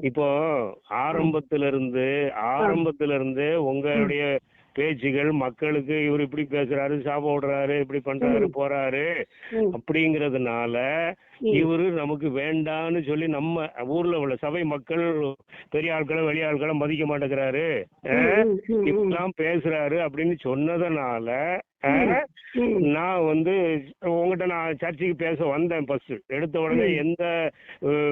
இப்போ ஆரம்பத்துல இருந்து ஆரம்பத்துல இருந்து உங்களுடைய பேச்சுகள் மக்களுக்கு இவர் இப்படி பேசுறாரு சாபம் விடுறாரு இப்படி பண்றாரு போறாரு. அப்படிங்கறதுனால. இவரு நமக்கு வேண்டான்னு சொல்லி நம்ம ஊர்ல உள்ள சபை மக்கள் பெரிய ஆட்களை வெளி ஆட்களை மதிக்க மாட்டேங்கிறாரு. ம், ம், ம், ம். இப்படிலாம் பேசுறாரு அப்படின்னு சொன்னதுனால. நான் வந்து உங்ககிட்ட நான் சர்ச்சுக்கு பேச வந்தேன் ஃபர்ஸ்ட் எடுத்த உடனே எந்த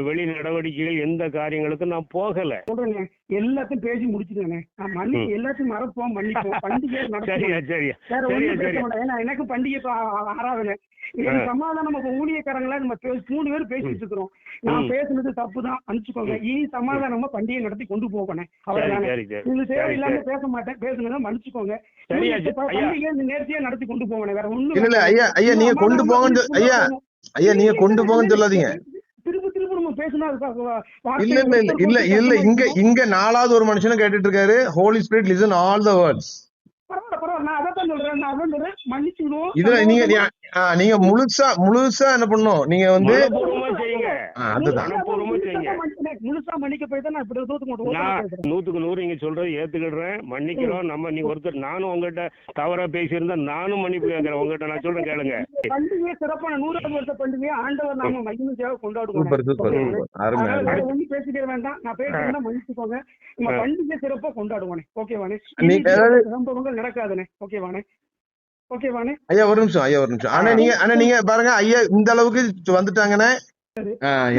வெளி நடவடிக்கைகள் எந்த காரியங்களுக்கும் நான் போகல. சொல்றேங்க எல்லாத்தையும் பேசி முடிச்சுக்கோங்க நான் மன்னி எல்லாத்தையும் மறப்போம் மன்னிப்போம். பண்டிகை சரியா சரியா சரியா. பேச எனக்கு பண்டிகை இப்ப ஆ- ஆ- ஆறாவதுல இது சமாதானம் நம்ம ஊழியக்காரங்களா நம்ம பே- மூணு பேர் பேசிட்டு இருக்கிறோம் நான் பேசுனது தப்பு தான் அனுப்பிச்சுக்கோங்க இனி சமாதானமா பண்டிகை நடத்தி கொண்டு போகணும். அவ்வளவுதானே? தேவையில்லாம சரி. பேச மாட்டேன். பேசுனதா மன்னிச்சுக்கோங்க. பண்டிகை நேர்த்தியா நடத்தி கொண்டு போகணும். வேற ஒண்ணும் இல்ல. ஐயா ஐயா நீங்க கொண்டு போங்கன்னு சொல்- ஐயா ஐயா நீங்க கொண்டு போங்கன்னு சொல்லாதீங்க. திரும்ப திரும்ப நம்ம பேசினா இல்ல இல்ல இல்ல இல்ல இல்ல இங்க இங்க நாலாவது ஒரு மனுஷனும் கேட்டுட்டு இருக்காரு. Holy spirit listen all the words பரவாயில்ல பரவாயில்ல நான் அதான் சொல்றேன் நான் அதான் சொல்றேன் மன்னிச்சுடுவோம் இதுல நீங்க நீங்க முழுசா முழுசா என்ன பண்ணணும்? நீங்க வந்து அதுதான். முழுசா மன்னிக்க போய் தான் நான் இப்படி தூத்து பேசுறேன் நூத்துக்கு நூறு நீங்க சொல்றது ஏத்துக்கிடுறேன். மன்னிக்கிறோம். நம்ம நீ ஒருத்தர் நானும் உங்ககிட்ட தவறா பேசியிருந்தா நானும் மன்னிப்பு கேட்கிறேன். உங்ககிட்ட நான் சொல்றேன் கேளுங்க. பண்டிகை சிறப்பான நூறாவது வருஷ பண்டிகையை ஆண்டவர் நாம மகிழ்ச்சியாக கொண்டாடுவோம். பேசிக்கிற வேண்டாம். நான் பேசுறேன்னா மன்னிச்சுக்கோங்க. நம்ம பண்டிகை சிறப்பா கொண்டாடுவானே. ஓகேவானே சம்பவங்கள் நடக்காதுனே. ஓகேவானே ஓகேவானே ஐயா ஒரு நிமிஷம் ஐயா ஒரு நிமிஷம். ஆனா நீங்க ஆனா நீங்க பாருங்க ஐயா இந்த அளவுக்கு வந்துட்டாங்கன்னா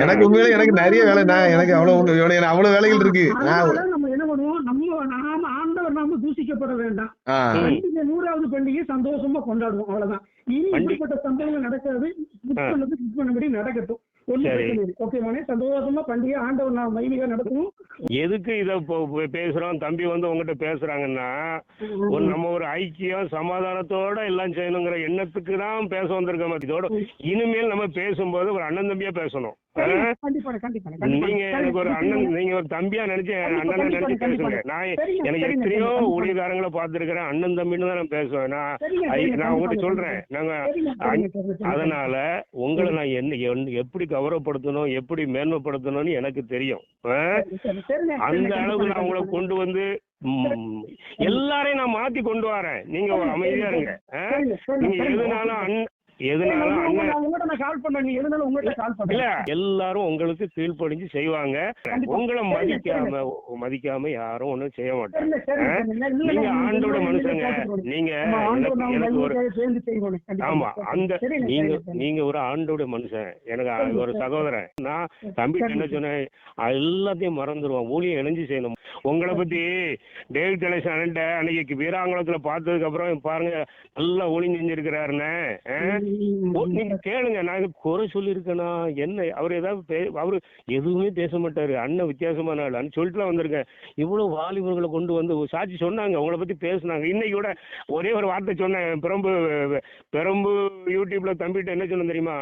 எனக்கு உண்மையில எனக்கு நிறைய வேலை நான் எனக்கு அவ்வளவு அவ்வளவு வேலைகள் இருக்கு. நம்ம என்ன பண்ணுவோம்? நம்ம நாம ஆண்டவர் நாம தூசிக்கப்பட வேண்டாம். பண்டிகை நூறாவது பண்டிகை சந்தோஷமா கொண்டாடுவோம். அவ்வளவுதான். இனி இப்படிப்பட்ட சம்பவங்கள் நடக்காது. புக் பண்ணது புக் பண்ணபடி நடக்கட்டும். எதுக்கு இத பேசுறோம்? தம்பி வந்து உங்ககிட்ட பேசுறாங்கன்னா ஒரு நம்ம ஒரு ஐக்கியம் சமாதானத்தோட எல்லாம் செய்யணுங்கிற எண்ணத்துக்கு தான் பேச வந்திருக்கோம். இதோட இனிமேல் நம்ம பேசும்போது ஒரு அண்ணன் தம்பியா பேசணும். நீங்க எனக்கு ஒரு அண்ணன் நீங்க ஒரு தம்பியா நினைச்சு அண்ணனை நினைச்சு பேசுங்க. நான் எனக்கு எத்தனையோ. ஊழியக்காரங்களை பார்த்திருக்கிறேன். அண்ணன் தம்பின்னு தான் நான் பேசுவேன். நான் நான் உங்ககிட்ட சொல்றேன். நாங்க. அதனால உங்களை நான் என்ன எப்படி கௌரவப்படுத்தணும் எப்படி மேன்மைப்படுத்தணும்னு எனக்கு தெரியும். அந்த அளவுக்கு நான் உங்களை. கொண்டு வந்து எல்லாரையும் நான் மாத்தி கொண்டு வரேன். நீங்க அமைதியா இருங்க. நீங்க. எதுனாலும் அண்ணன் அண்ணன் எல்லாரும் உங்களுக்கு கீழ்ப்படிஞ்சு செய்வாங்க. உங்களை மதிக்காம மதிக்காம யாரும் ஒண்ணும் செய்ய மாட்டாங்க. நீங்க ஆண்டோட மனுஷங்க நீங்க. ஆமா அந்த நீங்க. நீங்க ஒரு ஆண்டோட மனுஷன். எனக்கு ஒரு. சகோதரன். நான் தம்பி. என்ன சொன்னேன் எல்லாத்தையும் மறந்துடுவான் ஊழியம் இணைஞ்சு செய்யணும். உங்களை பத்தி டேவிட் கணேசன் அன்னைக்கு வீராங்குளத்துல பார்த்ததுக்கு அப்புறம் பாருங்க நல்லா ஒளி செஞ்சிருக்கிறாருன்னு. நீங்க கேளுங்க. நான் குறை சொல்லியிருக்கேனா? என்ன? அவர் ஏதாவது அவரு எதுவுமே பேச மாட்டாரு. அண்ணன் வித்தியாசமான ஆள். சொல்லிட்டுலாம் வந்திருக்கேன். இவ்வளவு வாலிபர்களை கொண்டு வந்து சாட்சி சொன்னாங்க. உங்களை பத்தி பேசுனாங்க. இன்னைக்கு கூட ஒரே ஒரு வார்த்தை சொன்னேன். பெரம்பு பெரம்பு யூடியூப்ல தம்பிட்ட என்ன சொன்னேன் தெரியுமா?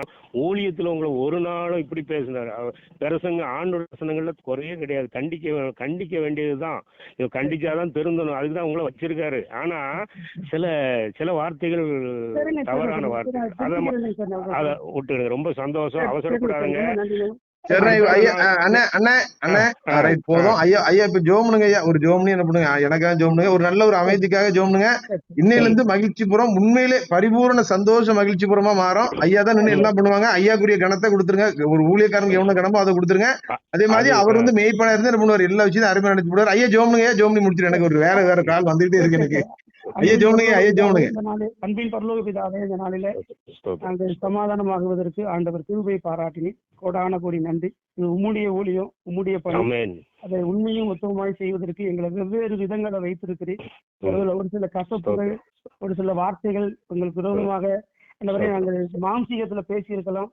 ஊழியத்துல உங்களை ஒரு நாளும் இப்படி பேசினாரு. பிரசங்க ஆண்டோட பிரசனங்கள்ல குறையே கிடையாது. கண்டிக்க கண்டிக்க வேண்டியதுதான். கண்டிச்சாதான் திருந்தணும். அதுக்கு தான் உங்களை வச்சிருக்காரு. ஆனா சில சில வார்த்தைகள் தவறான சரிங்க, அதை விட்டுடுங்க. ரொம்ப சந்தோஷம். அவசரப்படாதுங்க. சரி அண்ணே அண்ணே அண்ணே. ரைட் போதும். ஐயா ஐயா இப்ப ஜோம்னுங்க ஐயா. ஒரு ஜோம்னு என்ன பண்ணுங்க? எனக்காக ஜோம்னுங்க. ஒரு நல்ல ஒரு அமைதிக்காக ஜோம்னுங்க. இன்னையில இருந்து மகிழ்ச்சிபுரம் உண்மையிலே பரிபூரண சந்தோஷ மகிழ்ச்சிபுரமா மாறும். ஐயா தான் நின்று என்ன பண்ணுவாங்க? ஐயாக்குரிய கணத்தை கொடுத்துருங்க. ஒரு ஊழியக்காரங்க எவ்வளவு கணமோ அதை கொடுத்துருங்க. அதே மாதிரி அவர் வந்து மெய்ப்பனா இருந்து என்ன பண்ணுவார்? எல்லா விஷயத்தையும் அருமையா நினைச்சு போடுவார். ஐயா ஜோம்னுங்க ஐயா ஜோம்னி முடிச்சிரு எனக்கு ஒரு வேற வேற கால் வந்துகிட்டே இருக்கு எனக்கு. ஐயா ஜோம்னுங்க ஐயா நாளில் அன்பின் பரலோக பிதாவே இந்த நாளிலே. நாங்கள் சமாதானமாகுவதற்கு ஆண்டவர் கிருபை பாராட்டினேன் கோடான கோடி நன்றி. இது உம்முடைய ஊழியம் உம்முடைய பணி. அதை உண்மையும் உத்தமமாய் செய்வதற்கு எங்களை வெவ்வேறு விதங்களை வைத்திருக்கிறேன் ஒரு ஒரு சில கசப்புகள் ஒரு சில வார்த்தைகள் உங்களுக்கு விரோதமாக நாங்கள் மாம்சீகத்துல பேசியிருக்கலாம்.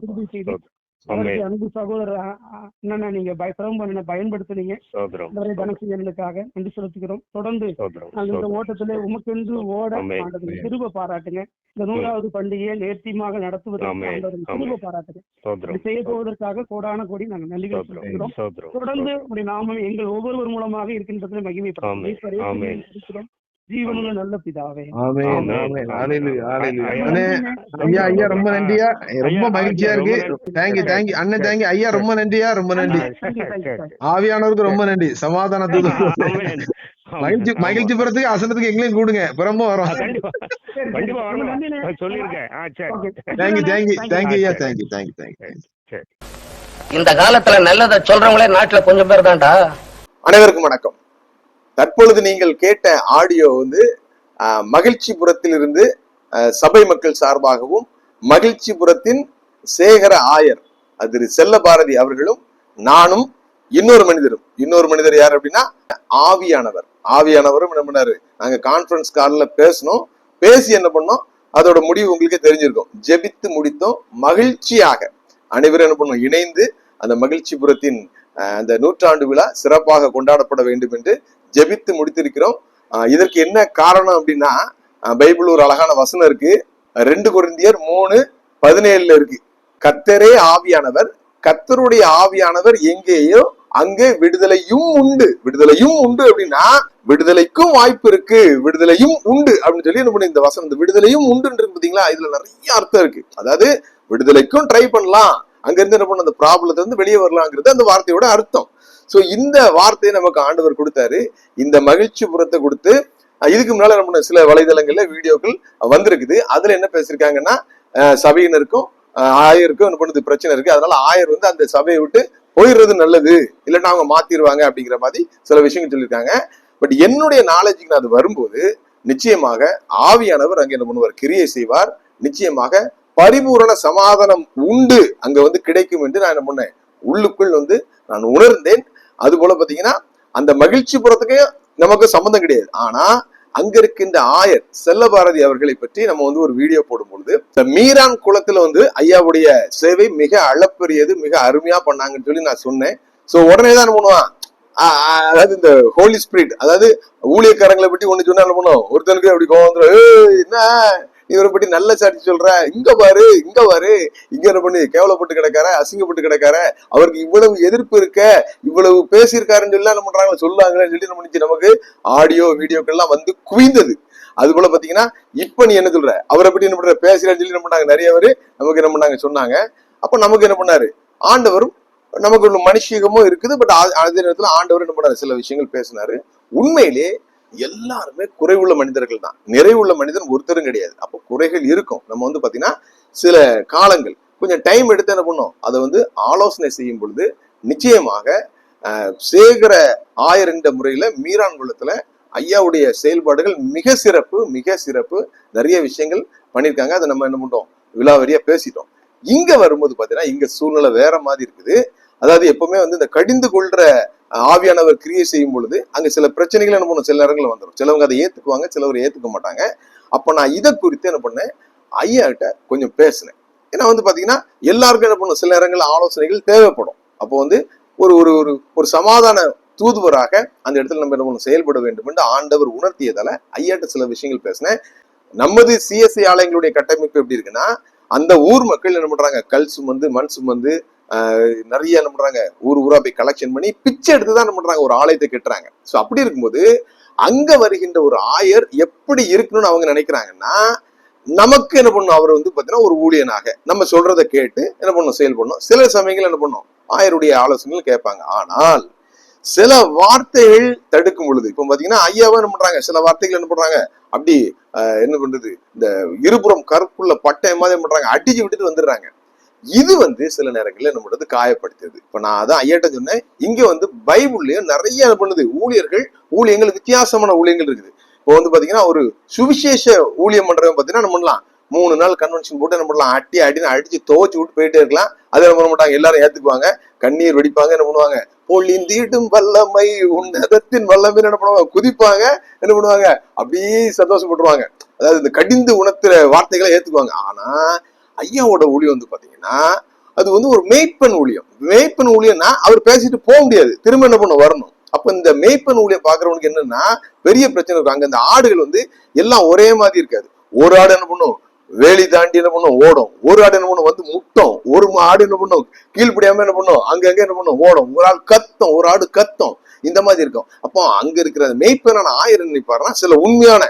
கிருபை செய்து அன்பு சகோதரர் அ- அ- என்னன்னா நீங்க பயப்படம் பண்ண பயன்படுத்துனீங்க. தனசீலனுக்காக நன்றி செலுத்துகிறோம் தொடர்ந்து இந்த ஸ்தோத்திரம். ஓட்டத்திலே உமக்கென்று ஓட கிருப பாராட்டுங்க. இந்த நூறாவது பண்டிகையை நேர்த்தியமாக நடத்துவதற்கு ஆமென். பாராட்டுங்க. செய்ய போவதற்காக கோடான கோடி நாங்கள் நன்றிகள் ஸ்தோத்திரம் செலுத்துகிறோம். தொடர்ந்து உடைய நாமம் எங்கள் ஒவ்வொருவர் மூலமாக இருக்கின்றதில் மகிமைப்படும் ஜீவனுள்ள நல்ல பிதாவே. ஆமென் ஆமென். ஆமென். ஹalleluya ஹalleluya ஐயா. அண்ணே ஐயா ரொம்ப நன்றியா? ரொம்ப மகிழ்ச்சியா இருக்கு. தேங்க்யூ தேங்க்யூ அண்ணன் தேங்க்யூ ஐயா ரொம்ப நன்றியா? ரொம்ப நன்றி. ஆவியானவருக்கு ரொம்ப நன்றி. சமாதான தூதர் ஆமென். மகிழ்ச்சி. மகிழ்ச்சி பெறத்துக்கு ஆசனத்துக்கு எங்களையும் கூடுங்க. புறமும் ஆ, வரோம் thank you thank you thank you ஐயா. Thank you thank you thank you சரி. இந்த காலத்துல நல்லதை சொல்றவங்களே நாட்டுல கொஞ்சம் பேர் தான்டா. அனைவருக்கும் வணக்கம். தற்பொழுது நீங்கள் கேட்ட ஆடியோ வந்து மகிழ்ச்சிபுரத்திலிருந்து சபை மக்கள் சார்பாகவும் மகிழ்ச்சிபுரத்தின் சேகர ஆயர் திரு செல்ல பாரதி அவர்களும் நானும் இன்னொரு மனிதரும். இன்னொரு மனிதர் யார் அப்படின்னா ஆவியானவர். ஆவியானவரும் என்ன பண்ணாரு? நாங்க கான்ஃபரன்ஸ் கால்ல பேசணும் பேசி என்ன பண்ணோம்? அதோட முடிவு உங்களுக்கே தெரிஞ்சிருக்கும். ஜெபித்து முடித்தோம். மகிழ்ச்சியாக. அனைவரும் என்ன பண்ணோம்? இணைந்து அந்த மகிழ்ச்சிபுரத்தின் ஆஹ், அந்த நூற்றாண்டு விழா சிறப்பாக கொண்டாடப்பட வேண்டும் என்று ஜெபித்து முடித்திருக்கிறோம். இதற்கு என்ன காரணம் அப்படின்னா பைபிள் ஒரு அழகான வசனம் இருக்கு. ரெண்டு குருந்தியர் மூணு பதினேழுல இருக்கு. கத்தரே ஆவியானவர் கத்தருடைய ஆவியானவர் எங்கேயோ அங்கே விடுதலையும் உண்டு. விடுதலையும் உண்டு அப்படின்னா விடுதலைக்கும் வாய்ப்பு இருக்கு. விடுதலையும் உண்டு அப்படின்னு சொல்லி என்ன இந்த வசனம் இந்த விடுதலையும் உண்டுன்னு இருக்கு பாத்தீங்களா? இதுல நிறைய அர்த்தம் இருக்கு. அதாவது விடுதலைக்கும் ட்ரை பண்ணலாம். அங்க இருந்து என்ன பண்ண அந்த ப்ராப்ளத்தை இருந்து வெளியே வரலாங்கிறது அந்த வார்த்தையோட அர்த்தம். சோ இந்த வார்த்தையை நமக்கு ஆண்டவர் கொடுத்தாரு. இந்த மகிழ்ச்சி புறத்தை கொடுத்து இதுக்கு முன்னால நம்ம சில வலைதளங்கள்ல வீடியோக்கள் வந்திருக்குது. அதுல என்ன பேசியிருக்காங்கன்னா சபையினருக்கும் ஆயருக்கும் என்ன பண்ணுது? பிரச்சனை இருக்கு. அதனால ஆயர் வந்து அந்த சபையை விட்டு போயிடுறது நல்லது. இல்லைன்னா அவங்க மாத்திடுவாங்க அப்படிங்கிற மாதிரி சில விஷயங்கள் சொல்லியிருக்காங்க. பட் என்னுடைய நாலேஜுக்கு நான் அது வரும்போது நிச்சயமாக ஆவியானவர் அங்கே என்ன பண்ணுவார்? கிரியை செய்வார். நிச்சயமாக பரிபூரண சமாதானம் உண்டு. அங்க வந்து கிடைக்கும் என்று நான் என்ன பண்ணேன்? உள்ளுக்குள் வந்து நான் உணர்ந்தேன். அது போல பாத்தீங்கன்னா அந்த மகிழ்ச்சி புறத்துக்கு நமக்கு சம்மந்தம் கிடையாது. ஆனா அங்க இருக்கின்ற ஆயர் செல்லபாரதி அவர்களை பற்றி நம்ம வந்து ஒரு வீடியோ போடும் பொழுது இந்த மீரான் குளத்துல வந்து ஐயாவுடைய சேவை மிக அளப்பெரியது மிக அருமையா பண்ணாங்கன்னு சொல்லி நான் சொன்னேன். சோ உடனே தான் பண்ணுவான் அதாவது இந்த ஹோலி ஸ்பிரிட் அதாவது ஊழியக்காரங்களை பற்றி ஒண்ணு சொன்னா என்ன பண்ணுவோம் ஒருத்தனுக்கு அப்படி கோவம் என்ன? இவரை பற்றி நல்ல சாட்சி சொல்ற. இங்க பாரு இங்க பாரு. இங்க என்ன பண்ணி? கேவலப்பட்டு கிடக்கார? அசிங்கப்பட்டு கிடக்கார? அவருக்கு இவ்வளவு எதிர்ப்பு இருக்க இவ்வளவு பேசியிருக்காருன்னு சொல்லி என்ன பண்றாங்க? சொல்லாங்களேன்னு சொல்லி என்ன பண்ணிச்சு? நமக்கு ஆடியோ வீடியோக்கள்லாம் வந்து குவிந்தது. அது போல பாத்தீங்கன்னா இப்ப நீ என்ன சொல்ற? அவரை பற்றி என்ன பண்ற? பேசுறேன்னு சொல்லி என்ன பண்ணாங்க? நிறைய பேர் நமக்கு என்ன பண்ணாங்க? சொன்னாங்க. அப்ப நமக்கு என்ன பண்ணாரு? ஆண்டவரும் நமக்கு ஒரு மனுஷீகமும் இருக்குது. பட் அதே நேரத்துல ஆண்டவர் என்ன பண்ணாரு? சில விஷயங்கள் பேசினாரு. உண்மையிலே எல்லாருமே குறைவுள்ள மனிதர்கள் தான். நிறைவுள்ள மனிதன் ஒருத்தரும் கிடையாது. அப்போ குறைகள் இருக்கும். நம்ம வந்து பார்த்தீங்கன்னா சில காலங்கள் கொஞ்சம் டைம் எடுத்து என்ன பண்ணோம் அதை வந்து ஆலோசனை செய்யும் பொழுது நிச்சயமாக சேகர ஆயர் என்ற மீரான் மீரான்குளத்துல ஐயாவுடைய செயல்பாடுகள் மிக சிறப்பு மிக சிறப்பு. நிறைய விஷயங்கள் பண்ணியிருக்காங்க. அதை நம்ம என்ன பண்ணுறோம் விலாவரியா பேசிட்டோம். இங்க வரும்போது பார்த்தீங்கன்னா இங்க சூழ்நிலை வேற மாதிரி இருக்குது. அதாவது எப்பவுமே வந்து இந்த கடிந்து கொள்ற ஆவியானவர் கிரியை செய்யும் பொழுது அங்க சில பிரச்சனைகள் என்ன பண்ணும்? சில நேரங்களில் வந்துடும் சிலவங்க அதை ஏத்துக்குவாங்க சிலவர் ஏத்துக்க மாட்டாங்க. அப்ப நான் இதை குறித்து என்ன பண்ணேன்? ஐயா கிட்ட கொஞ்சம் பேசினேன். ஏன்னா வந்து பாத்தீங்கன்னா எல்லாருக்கும் என்ன பண்ணும்? சில நேரங்களில் ஆலோசனைகள் தேவைப்படும். அப்போ வந்து ஒரு ஒரு ஒரு ஒரு சமாதான தூதுவராக அந்த இடத்துல நம்ம என்ன பண்ணும்? செயல்பட வேண்டும் என்று ஆண்டவர் உணர்த்தியதால ஐயாட்ட சில விஷயங்கள் பேசினேன். நமது சிஎஸ்சி ஆலயங்களுடைய கட்டமைப்பு எப்படி இருக்குன்னா அந்த ஊர் மக்கள் என்ன பண்றாங்க? கல் சுமந்து மண் சுமந்து நிறைய என்ன பண்றாங்க ஊர் ஊரா போய் கலெக்ஷன் பண்ணி பிச்சை எடுத்து தான் என்ன பண்றாங்க ஒரு ஆலயத்தை கட்டுறாங்க. ஸோ அப்படி இருக்கும்போது அங்க வருகின்ற ஒரு ஆயர் எப்படி இருக்கணும்னு அவங்க நினைக்கிறாங்கன்னா நமக்கு என்ன பண்ணும் அவர் வந்து பார்த்தீங்கன்னா ஒரு ஊழியனாக. நம்ம சொல்றதை கேட்டு என்ன பண்ணும் செயல்படணும் சில சமயங்கள் என்ன பண்ணும் ஆயருடைய ஆலோசனைகள் கேட்பாங்க. ஆனால் சில வார்த்தைகள் தடுக்கும் பொழுது இப்போ பார்த்தீங்கன்னா ஐயாவும் என்ன பண்றாங்க சில வார்த்தைகள் என்ன பண்றாங்க அப்படி என்ன பண்றது இந்த இருபுறம் கருப்புள்ள பட்டை மாதிரி என்ன பண்றாங்க அடிச்சு விட்டுட்டு வந்துடுறாங்க. இது வந்து சில நேரங்களில் நம்மளது காயப்படுத்தியது. இப்போ நான் அதான் ஐயாட்ட சொன்னேன். இங்கே வந்து பைபிள்லயும் நிறைய பண்ணுது. ஊழியர்கள் ஊழியங்கள் வித்தியாசமான ஊழியங்கள் இருக்குது. இப்போ வந்து பார்த்தீங்கன்னா ஒரு சுவிசேஷ ஊழியம் பண்ணுறவங்க பார்த்தீங்கன்னா நம்ம பண்ணலாம்? மூணு நாள் கன்வென்ஷன் போட்டு என்ன பண்ணலாம்? அட்டி அடின்னு அடிச்சு துவச்சு விட்டு போயிட்டே இருக்கலாம். அதை என்ன பண்ண மாட்டாங்க? எல்லாரும் ஏத்துக்குவாங்க. கண்ணீர் வெடிப்பாங்க என்ன பண்ணுவாங்க? பொழிந்தீடும் வல்லமை உன்னதத்தின் வல்லமை என்ன பண்ணுவாங்க? குதிப்பாங்க என்ன பண்ணுவாங்க? அப்படியே சந்தோஷப்பட்டுருவாங்க. அதாவது இந்த கடிந்து உணர்த்துற வார்த்தைகளை ஏத்துக்குவாங்க. ஆனா ஐயாவோட ஊழியம் வந்து பாத்தீங்கன்னா அது வந்து ஒரு மேய்ப்பன் ஊழியம். மேய்ப்பன் ஊழியம்னா அவர் பேசிட்டு போக முடியாது. திரும்ப என்ன பண்ண வரணும். அப்ப இந்த மேய்ப்பன் ஊழியம் பாக்குறவனுக்கு என்னன்னா பெரிய பிரச்சனை இருக்கும். அங்க இந்த ஆடுகள் வந்து எல்லாம் ஒரே மாதிரி இருக்காது. ஒரு ஆடு என்ன பண்ணும்? வேலி தாண்டி என்ன பண்ணும்? ஓடும். ஒரு ஆடு என்ன பண்ணும்? வந்து முட்டும். ஒரு ஆடு என்ன பண்ணும்? கீழ்படியாம என்ன பண்ணும்? அங்க அங்க என்ன பண்ணும்? ஓடும். ஒரு ஆள் கத்தும். ஒரு ஆடு கத்தும். இந்த மாதிரி இருக்கும். அப்போ அங்க இருக்கிற மேய்ப்பனான ஆயிரம் நினைப்பாருன்னா சில உண்மையான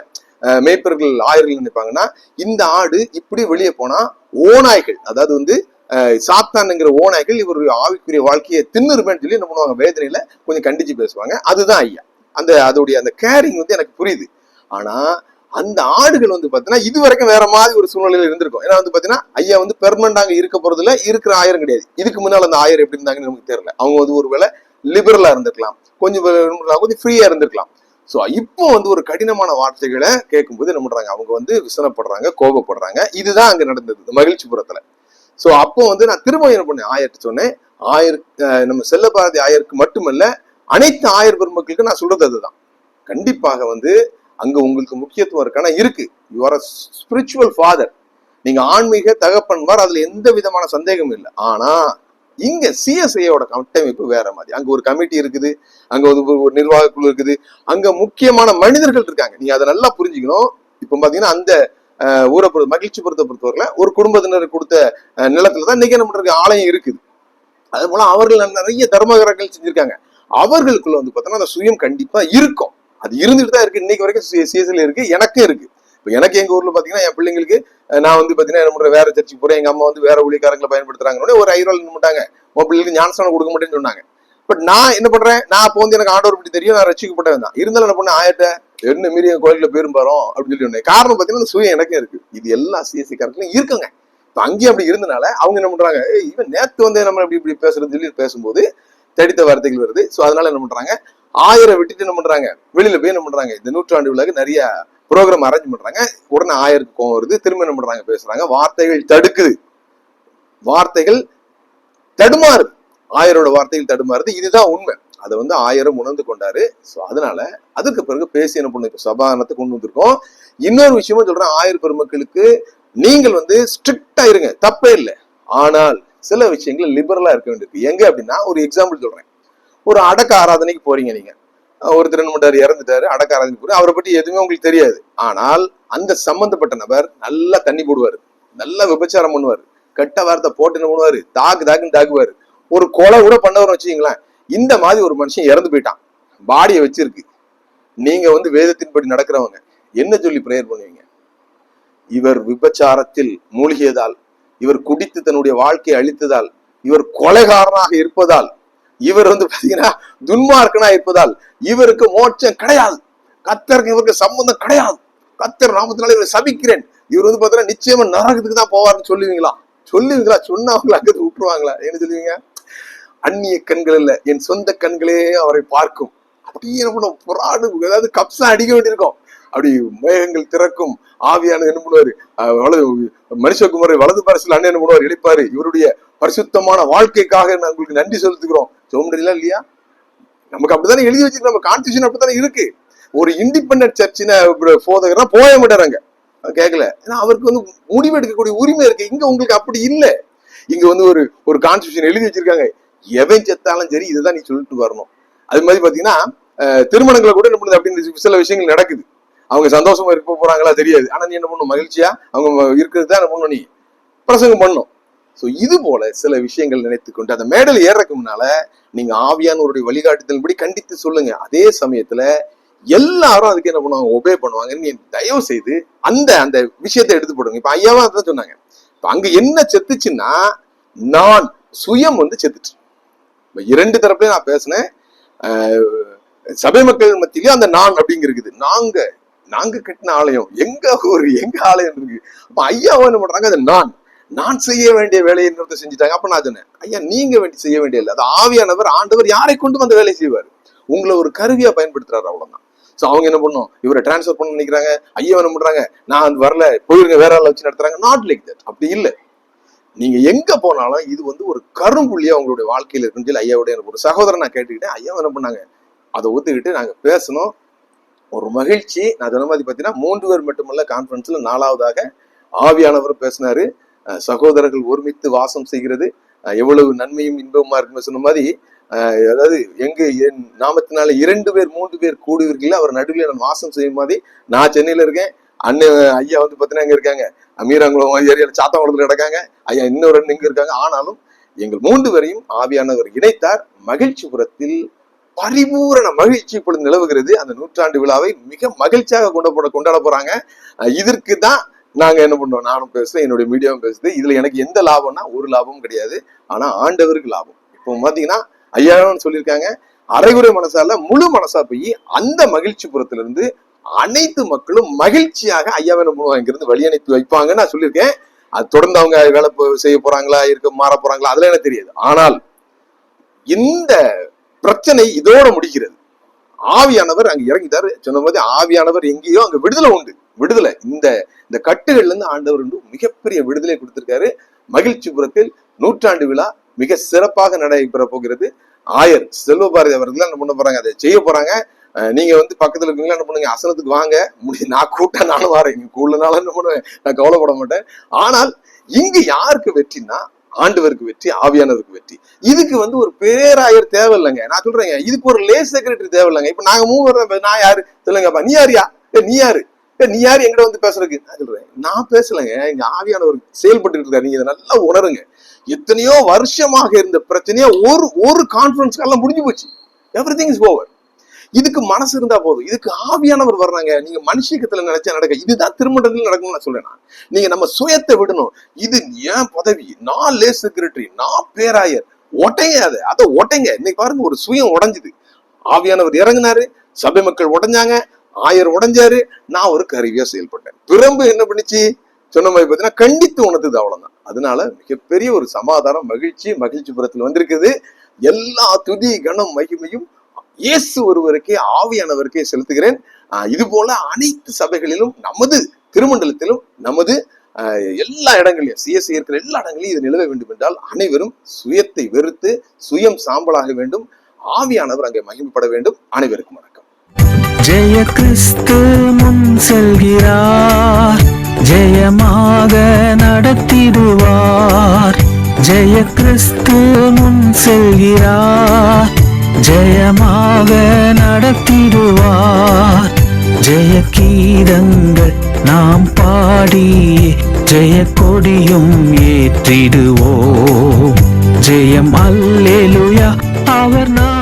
மேய்ப்பர்கள் ஆயிரம் நினைப்பாங்கன்னா இந்த ஆடு இப்படி வெளியே போனா ஓநாய்கள். அதாவது வந்து அஹ், சாத்தானுங்கிற ஓநாய்கள் இவர் ஆவிக்குரிய வாழ்க்கையை தின்னுருமேன்னு சொல்லி என்ன பண்ணுவாங்க வேதனையில கொஞ்சம் கண்டிச்சு பேசுவாங்க. அதுதான் ஐயா. அந்த அதோடைய அந்த கேரிங் வந்து எனக்கு புரியுது. ஆனா அந்த ஆடுகள் வந்து பாத்தீங்கன்னா இது வரைக்கும் வேற மாதிரி ஒரு சூழ்நிலையில இருந்திருக்கும். ஏன்னா வந்து பாத்தீங்கன்னா ஐயா வந்து பெர்மனண்ட் இருக்க போறதுல இருக்கிற ஆயிரம் கிடையாது. இதுக்கு முன்னால் அந்த ஆயிரம் எப்படி இருந்தாங்கன்னு நமக்கு தெரியல. அவங்க வந்து ஒருவேளை லிபரலா இருந்திருக்கலாம். கொஞ்சம் கொஞ்சம் ஃப்ரீயா இருந்திருக்கலாம். ஸோ இப்போ வந்து ஒரு கடினமான வார்த்தைகளை கேட்கும்போது என்ன பண்றாங்க? அவங்க வந்து விசனப்படுறாங்க கோபப்படுறாங்க. இதுதான் அங்க நடந்தது இந்த மகிழ்ச்சிபுரத்துல ஸோ அப்போ வந்து நான் திரும்ப என்ன பண்ணேன்? ஆயர்ட்டு சொன்னேன் ஆயர் நம்ம செல்லபாரதி ஆயருக்கு மட்டுமல்ல அனைத்து ஆயர் பெருமக்களுக்கு நான் சொல்றது அதுதான். கண்டிப்பாக வந்து அங்க உங்களுக்கு முக்கியத்துவம் இருக்கானா இருக்கு. யூ ஆர் ஸ்பிரிச்சுவல் ஃபாதர் நீங்க ஆன்மீக தகப்பன்மார் அதுல எந்த விதமான சந்தேகமும் இல்லை. ஆனா இங்க சிஎஸ்ஐயோட கட்டமைப்பு வேற மாதிரி. அங்க ஒரு கமிட்டி இருக்குது அங்க ஒரு நிர்வாக குழு இருக்குது அங்க முக்கியமான மனிதர்கள் இருக்காங்க. நீங்க அதை நல்லா புரிஞ்சுக்கணும். இப்போ பாத்தீங்கன்னா அந்த ஊரை பொறுத்த மகிழ்ச்சி பொறுத்த பொறுத்தவரையில ஒரு குடும்பத்தினர் கொடுத்த நிலத்துல தான் இன்னைக்கு என்ன பண்றது ஆலயம் இருக்குது. அது போல அவர்கள் நிறைய தர்மகரங்கள் செஞ்சிருக்காங்க. அவர்களுக்குள்ள வந்து பார்த்தோம்னா அந்த சுயம் கண்டிப்பா இருக்கும். அது இருந்துட்டு தான் இருக்கு. இன்னைக்கு வரைக்கும் சிஎஸ்எல் இருக்கு எனக்கும் இருக்கு. இப்போ எனக்கு எங்கள் ஊரில் பார்த்தீங்கன்னா என் பிள்ளைங்களுக்கு நான் வந்து பார்த்தீங்கன்னா என்ன பண்ணுறேன் வேற சர்ச்சுக்கு போகிறேன் எங்கள் அம்மா வந்து வேற ஊழியக்காரங்களை பயன்படுத்துறாங்கன்னு ஒரு ஐரோல் என்ன உன் பிள்ளைங்களுக்கு ஞானஸ்தானம் கொடுக்க மாட்டேன்னு சொன்னாங்க. பட் நான் என்ன பண்ணுறேன் நான் அப்போ வந்து எனக்கு ஆண்டவர் பற்றி தெரியும். நான் ரசிக்கப்பட்டவன் தான். இருந்தாலும் என்ன பண்ணேன்? ஆயிட்ட என்ன மீறி என் கோயிலில் பேரும் பாரோம் அப்படின்னு சொல்லி காரணம் பார்த்தீங்கன்னா அந்த சுயம் எனக்கே இருக்கு. இது எல்லா சிஎஸ்சி காரத்துலையும் இருக்குங்க. இப்போ அங்கேயும் அப்படி இருந்தனால அவங்க என்ன பண்ணுறாங்க "ஏய், இவன் நேற்று வந்து நம்ம இப்படி இப்படி பேசுறது சொல்லி பேசும்போது தடித்த வார்த்தைகள் வருது. ஸோ அதனால என்ன பண்ணுறாங்க ஆயிரம் விட்டுட்டு என்ன பண்ணுறாங்க வெளியில போய் என்ன பண்ணுறாங்க இந்த நூற்றாண்டு விழாக்கு நிறைய ப்ரோக்ராம் அரேஞ்ச் பண்றாங்க. உடனே ஆயிரத்துக்கு கோவம் வருது. திரும்ப என்ன பண்றாங்க பேசுறாங்க. வார்த்தைகள் தடுக்குது. வார்த்தைகள் தடுமாறுது. ஆயரோட வார்த்தைகள் தடுமாறுது. இதுதான் உண்மை. அதை வந்து ஆயிரம் உணர்ந்து கொண்டாரு. ஸோ அதனால அதுக்கு பிறகு பேசி என்ன பண்ணு இப்ப சபானத்தை கொண்டு வந்திருக்கோம். இன்னொரு விஷயமும் சொல்றேன். ஆயிரம் பெருமக்களுக்கு நீங்கள் வந்து ஸ்ட்ரிக்டா இருங்க. தப்பே இல்லை. ஆனால் சில விஷயங்கள் லிபரலா இருக்க வேண்டியிருக்கு. எங்க அப்படின்னா ஒரு எக்ஸாம்பிள் சொல்றேன். ஒரு அடக்க ஆராதனைக்கு போறீங்க நீங்க. ஒருத்தர் என்ன இறந்துட்டாரு அடக்க ஆராதனைக்கு அவரை பற்றி எதுவுமே உங்களுக்கு தெரியாது. ஆனால் அந்த சம்பந்தப்பட்ட நபர் நல்லா தண்ணி போடுவாரு. நல்லா விபச்சாரம் பண்ணுவாரு. கெட்ட வார்த்தை போட்டு என்ன பண்ணுவார் தாக்கு தாக்குன்னு தாக்குவாரு. ஒரு கொலை கூட பண்ணவர் வச்சுக்கீங்களேன் இந்த மாதிரி ஒரு மனுஷன் இறந்து போயிட்டான். பாடியை வச்சிருக்கு. நீங்க வந்து வேதத்தின்படி நடக்கிறவங்க என்ன சொல்லி பிரேயர் பண்ணுவீங்க? இவர் விபச்சாரத்தில் மூழ்கியதால் இவர் குடித்து தன்னுடைய வாழ்க்கையை அழித்ததால் இவர் கொலைகாரனாக இருப்பதால் இவர் வந்து பாத்தீங்கன்னா துன்மார்க்கனா இருப்பதால் இவருக்கு மோட்சம் கிடையாது. கத்தருக்கு இவருக்கு சம்பந்தம் கிடையாது. கத்தர் நாமத்தினால இவரை சபிக்கிறேன். இவர் வந்து பாத்தீங்கன்னா நிச்சயமா நரகத்துக்கு தான் போவார்னு சொல்லுவீங்களா? சொல்லுவீங்களா? சொன்னவங்கள அங்கே விட்டுருவாங்களா? என்ன சொல்லுவீங்க? அந்நிய கண்கள் இல்ல என் சொந்த கண்களே அவரை பார்க்கும். அப்படியே என்ன பண்ணும் புறாடு ஏதாவது கப்ஸா அடிக்க வேண்டியிருக்கும். அப்படி மேகங்கள் திறக்கும். ஆவியானது என்ன பண்ணுவாரு? அஹ் வலது மனுஷகுமாரை வலது பரிசில் அண்ணன் என்ன பண்ணுவார்? இழைப்பாரு. இவருடைய பரிசுத்தமான வாழ்க்கைக்காக நான் உங்களுக்கு நன்றி செலுத்துகிறோம். சொல்ல இல்லையா? நமக்கு அப்படித்தானே எழுதி வச்சிருக்க நம்ம கான்ஸ்டியூஷன் அப்படித்தானே இருக்கு. ஒரு இண்டிபெண்டன்ட் சர்ச்சின போதகர்னா போக மாட்டாங்க கேட்கல ஏன்னா அவருக்கு வந்து முடிவெடுக்கக்கூடிய உரிமை இருக்கு. இங்க உங்களுக்கு அப்படி இல்லை. இங்க வந்து ஒரு ஒரு கான்ஸ்டியூஷன் எழுதி வச்சிருக்காங்க. எவன் செத்தாலும் சரி இதுதான் நீ சொல்லிட்டு வரணும். அது மாதிரி பாத்தீங்கன்னா திருமணங்களை கூட என்ன பண்ணுது அப்படின்னு சில விஷயங்கள் நடக்குது. அவங்க சந்தோஷமா இருக்க போறாங்களா தெரியாது. ஆனா நீ என்ன பண்ணும் மகிழ்ச்சியா? அவங்க இருக்கிறது தான் என்ன பண்ணும் நீ? பிரசங்கம் பண்ணும் ஸோ இது போல சில விஷயங்கள் நினைத்து கொண்டு அந்த மேடல் ஏறக்கு முன்னால நீங்க ஆவியானவருடைய வழிகாட்டுதல்படி கண்டித்து சொல்லுங்க. அதே சமயத்துல எல்லாரும் அதுக்கு என்ன பண்ணுவாங்க? ஒபே பண்ணுவாங்கன்னு நீ தயவு செய்து அந்த அந்த விஷயத்தை எடுத்து போடுங்க. இப்ப ஐயாவா அதான் சொன்னாங்க. இப்ப அங்க என்ன செத்துச்சுன்னா நான் சுயம் வந்து செத்துச்சு. இப்ப இரண்டு தரப்புலயும் நான் பேசினேன். சபை மக்கள் மத்தியிலயும் அந்த நான் அப்படிங்கிறது இருக்குது. நாங்க நாங்க கட்டின ஆலயம். எங்க ஒரு எங்க ஆலயம் இருக்கு? அப்ப ஐயாவை என்ன பண்றாங்க? அது நான். நான் செய்ய வேண்டிய வேலையை இன்னொருத்தர் செஞ்சுட்டாங்க. அப்ப நான் சொன்னேன் ஐயா நீங்க வேண்டி செய்ய வேண்டிய இல்லை அது ஆவியானவர் ஆண்டவர் யாரை கொண்டு வந்து வேலை செய்வார்? உங்களை ஒரு கருவியா பயன்படுத்துறாரு அவ்வளவுதான். சோ அவங்க என்ன பண்ணும்? இவரை டிரான்ஸ்ஃபர் பண்ண நினைக்கிறாங்க. ஐயா என்ன பண்றாங்க? நான் வரல போயிருங்க வேற ஆள் வச்சு நடத்துறாங்க. நாட் லைக் தட் அப்படி இல்லை. நீங்க எங்க போனாலும் இது வந்து ஒரு கரும்புள்ளியா உங்களுடைய வாழ்க்கையில இருக்குன்னு சொல்லி ஐயாவுடைய எனக்கு ஒரு சகோதரன் நான் கேட்டுக்கிட்டேன். ஐயா என்ன பண்ணாங்க? அதை ஒத்துக்கிட்டு நாங்க பேசணும். ஒரு மகிழ்ச்சி. நான் சொன்ன மாதிரி பார்த்தீங்கன்னா மூன்று பேர் மட்டுமல்ல கான்ஃபரன்ஸ்ல நாலாவதாக ஆவியானவர் பேசினாரு. சகோதரர்கள் ஒருமித்து வாசம் செய்கிறது. எவ்வளவு நன்மையும் இன்பமா இருக்குன்னு சொன்ன மாதிரி அதாவது எங்க என் நாமத்தினால இரண்டு பேர் மூன்று பேர் கூடுவீர்கள். அவர் நடுவில் நான் வாசம் செய்யும் மாதிரி நான் சென்னையில இருக்கேன். அண்ணன் ஐயா வந்து பார்த்தீங்கன்னா எங்க இருக்காங்க. அமீராங்குளம் ஏரியால சாத்தாங்குளத்துல கிடக்காங்க. ஐயா இன்னொரு அண்ணன் இங்கே இருக்காங்க. ஆனாலும் எங்கள் மூன்று பேரையும் ஆவியானவர் இணைத்தார். மகிழ்ச்சிபுரத்தில் பரிபூரண மகிழ்ச்சி இப்பொழுது நிலவுகிறது. அந்த நூற்றாண்டு விழாவை மிக மகிழ்ச்சியாக கொண்டாட கொண்டாட போறாங்க. இதற்கு தான் நாங்க என்ன பண்ணோம் நானும் பேசுறேன் என்னுடைய மீடியாவும் பேசுது. இதுல எனக்கு எந்த லாபம்னா ஒரு லாபமும் கிடையாது. ஆனா ஆண்டவருக்கு லாபம். இப்போ பாத்தீங்கன்னா ஐயாவும் சொல்லியிருக்காங்க. அரைகுறை மனசால முழு மனசா போய் அந்த மகிழ்ச்சி புறத்திலிருந்து அனைத்து மக்களும் மகிழ்ச்சியாக ஐயாவை என்ன பண்ணுவாங்க இருந்து வழி அனுப்பி வைப்பாங்கன்னு நான் சொல்லியிருக்கேன். அது தொடர்ந்து அவங்க வேலை செய்ய போறாங்களா இருக்க மாற போறாங்களா அதெல்லாம் எனக்கு தெரியாது. ஆனால் இந்த பிரச்சனை இதோட முடிகிறது. ஆவியானவர் அங்க இறங்கிட்டாரு. சொன்ன மாதிரி ஆவியானவர் எங்கேயோ அங்க விடுதலை உண்டு. விடுதலை. இந்த இந்த கட்டுகள்ல இருந்து ஆண்டவர் வந்து மிகப்பெரிய விடுதலை கொடுத்திருக்காரு. மகிழ்ச்சிபுரத்தில் நூற்றாண்டு விழா மிக சிறப்பாக நடைபெற போகிறது. ஆயர் செல்வ பாரதி அவர்கள் என்ன பண்ண போறாங்க? அதை செய்ய போறாங்க. நீங்க வந்து பக்கத்துல இருக்கீங்களா? என்ன பண்ணுங்க? அசனத்துக்கு வாங்க. முடிஞ்சு நான் கூட்ட நானும் வரேன். இங்க கூடனாலும் என்ன பண்ணுவேன்? நான் கவலைப்பட மாட்டேன். ஆனால் இங்கு யாருக்கு வெற்றினா ஆண்டவருக்கு வெற்றி ஆவியானவருக்கு வெற்றி. இதுக்கு வந்து ஒரு பேராயர் தேவையில்லைங்க. நான் சொல்றேங்க இதுக்கு ஒரு லேஸ் செக்ரட்டரி தேவையில்லைங்க. இப்ப நாங்க மூவர் நான் யாரு? சொல்லுங்கப்பா நீ யாரியா? ஏ நீ யாரு? நீ யாரு? எங்கிட்ட வந்து பேசுறதுக்கு? நான் சொல்றேன். நான் பேசலைங்க. இங்க ஆவியானவர் செயல்பட்டு இருக்காரு. நீங்க இதை நல்லா உணருங்க. எத்தனையோ வருஷமாக இருந்த பிரச்சனையா ஒரு ஒரு கான்ஃபரன்ஸ் எல்லாம் முடிஞ்சு போச்சு. எவ்ரி திங் இஸ் ஓவர் இதுக்கு மனசு இருந்தா போதும். இதுக்கு ஆவியானவர் வர்றாங்க. நீங்க மனுஷியத்துல நினைச்சா நடக்க இதுதான் திருமணத்தில் நடக்கும்னு நான் சொல்றேன் நீங்க நம்ம சுயத்தை விடணும். இது ஏன் பதவி? நான் லே செக்ரட்டரி நான் பேராயர். ஒட்டைங்க அதை. அதை ஒட்டைங்க. இன்னைக்கு பாருங்க ஒரு சுயம் உடைஞ்சுது. ஆவியானவர் இறங்குனாரு. சபை மக்கள் உடஞ்சாங்க. ஆயர் உடைஞ்சாரு நான் ஒரு கருவியா செயல்பட்டேன். பிரம்பு என்ன பண்ணுச்சு? சொன்ன மாதிரி பார்த்தீங்கன்னா கண்டித்து உணர்ந்தது அவ்வளவுதான். அதனால மிகப்பெரிய ஒரு சமாதானம் மகிழ்ச்சி மகிழ்ச்சிபுரத்தில் வந்திருக்குது. எல்லா துதி கணம் மகிமையும் இயேசு ஒருவருக்கே ஆவியானவருக்கே செலுத்துகிறேன். இது போல அனைத்து சபைகளிலும் நமது திருமண்டலத்திலும் நமது எல்லா இடங்களிலும் சிஎஸ்சி இருக்கிற எல்லா இடங்களிலும் இது நிலவ வேண்டும் என்றால் அனைவரும் சுயத்தை வெறுத்து சுயம் சாம்பலாக வேண்டும். ஆவியானவர் அங்கே மகிமைப்பட வேண்டும். அனைவருக்கும் வணக்கம். ஜெய கிறிஸ்து முன் செல்கிறார். ஜெயமாக நடத்திடுவார். ஜெய கிறிஸ்து முன் செல்கிறார். ஜெயமாக நடத்திடுவார். ஜெய கீதங்கள் நாம் பாடி ஜெய கொடியும் ஏற்றிடுவோம். ஜெயம் அல்லேலுயா அவர் நான்